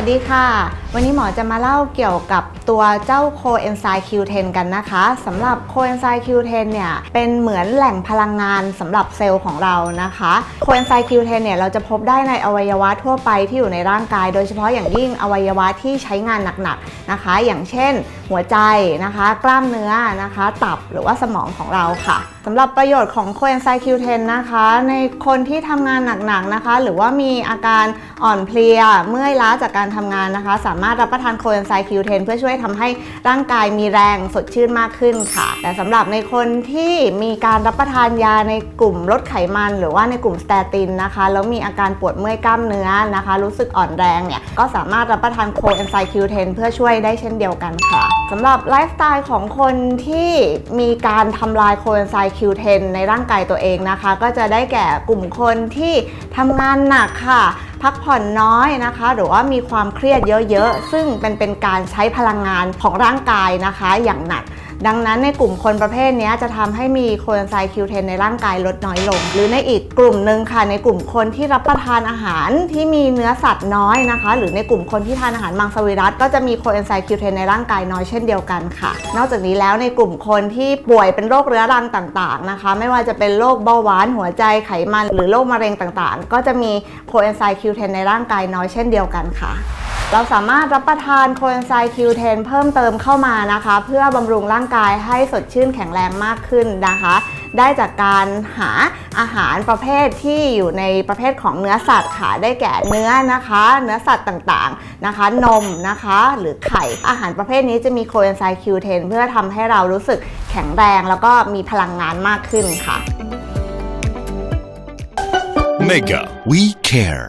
วัสดีค่ะ วันนี้หมอจะมาเล่าเกี่ยวกับตัวเจ้าโคเอนไซม์ Q10 กันนะคะสำหรับโคเอนไซม์ Q10 เนี่ยเป็นเหมือนแหล่งพลังงานสำหรับเซลล์ของเรานะคะโคเอนไซม์ Q10 เนี่ยเราจะพบได้ในอวัยวะทั่วไปที่อยู่ในร่างกาย โดยเฉพาะอย่างยิ่งอวัยวะที่ใช้งานหนักๆนะคะ อย่างเช่น หัวใจนะคะ กล้ามเนื้อนะคะ ตับหรือว่าสมองของเราค่ะ สำหรับประโยชน์ของโคเอนไซม์ Q10 นะคะ ในคนที่ทำงานหนักๆนะคะ หรือว่ามีอาการอ่อนเพลียเมื่อยล้าจากการทำงานนะคะ สามารถรับประทานโคเอนไซม์ Q10 เพื่อช่วยทำให้ร่างกายมีแรงสดชื่นมากขึ้นค่ะ แต่สำหรับในคนที่มีการรับประทานยาในกลุ่มลดไขมันหรือว่าในกลุ่มสเตตินนะคะ แล้วมีอาการปวดเมื่อยกล้ามเนื้อนะคะ รู้สึกอ่อนแรงเนี่ยก็สามารถรับประทานโคเอนไซม์ Q10 เพื่อช่วยได้เช่นเดียวกันค่ะสำหรับไลฟ์สไตล์ของคนที่มีการทำลายโคเอนไซม์ Q10 ในร่างกายตัวเองนะคะ ก็จะได้แก่กลุ่มคนที่ทำงานหนักค่ะ พักผ่อนน้อยนะคะ หรือว่ามีความเครียดเยอะๆ ซึ่งเป็นเป็นการใช้พลังงานของร่างกายนะคะ อย่างหนัก ดังนั้นในกลุ่มคนประเภทนี้จะทำให้มีโคเอนไซม์ Q10 ในร่างกายลดน้อยลง หรือในอีกกลุ่มหนึ่งค่ะ ในกลุ่มคนที่รับประทานอาหารที่มีเนื้อสัตว์น้อยนะคะ หรือในกลุ่มคนที่ทานอาหารมังสวิรัตก็จะมีโคเอนไซม์ Q10 ในร่างกายน้อยเช่นเดียวกันค่ะ นอกจากนี้แล้วในกลุ่มคนที่ป่วยเป็นโรคเรื้อรังต่างๆนะคะ ไม่ว่าจะเป็นโรคเบาหวานหัวใจไขมัน หรือโรคมะเร็งต่างๆ ก็จะมีโคเอนไซม์ Q10 ในร่างกายน้อยเช่นเดียวกันค่ะ เราสามารถรับประทานโคเอนไซม์ Q10 เพิ่มเติมเข้ามานะคะ เพื่อบำรุงร่างกายให้สดชื่นแข็งแรงมากขึ้นนะคะ ได้จากการหาอาหารประเภทที่อยู่ในประเภทของเนื้อสัตว์ค่ะได้แก่เนื้อนะคะ เนื้อสัตว์ต่างๆนะคะ นมนะคะ หรือไข่อาหารประเภทนี้จะมีโคเอนไซม์ Q10 เพื่อทำให้เรารู้สึกแข็งแรง แล้วก็มีพลังงานมากขึ้นค่ะ Mega We Care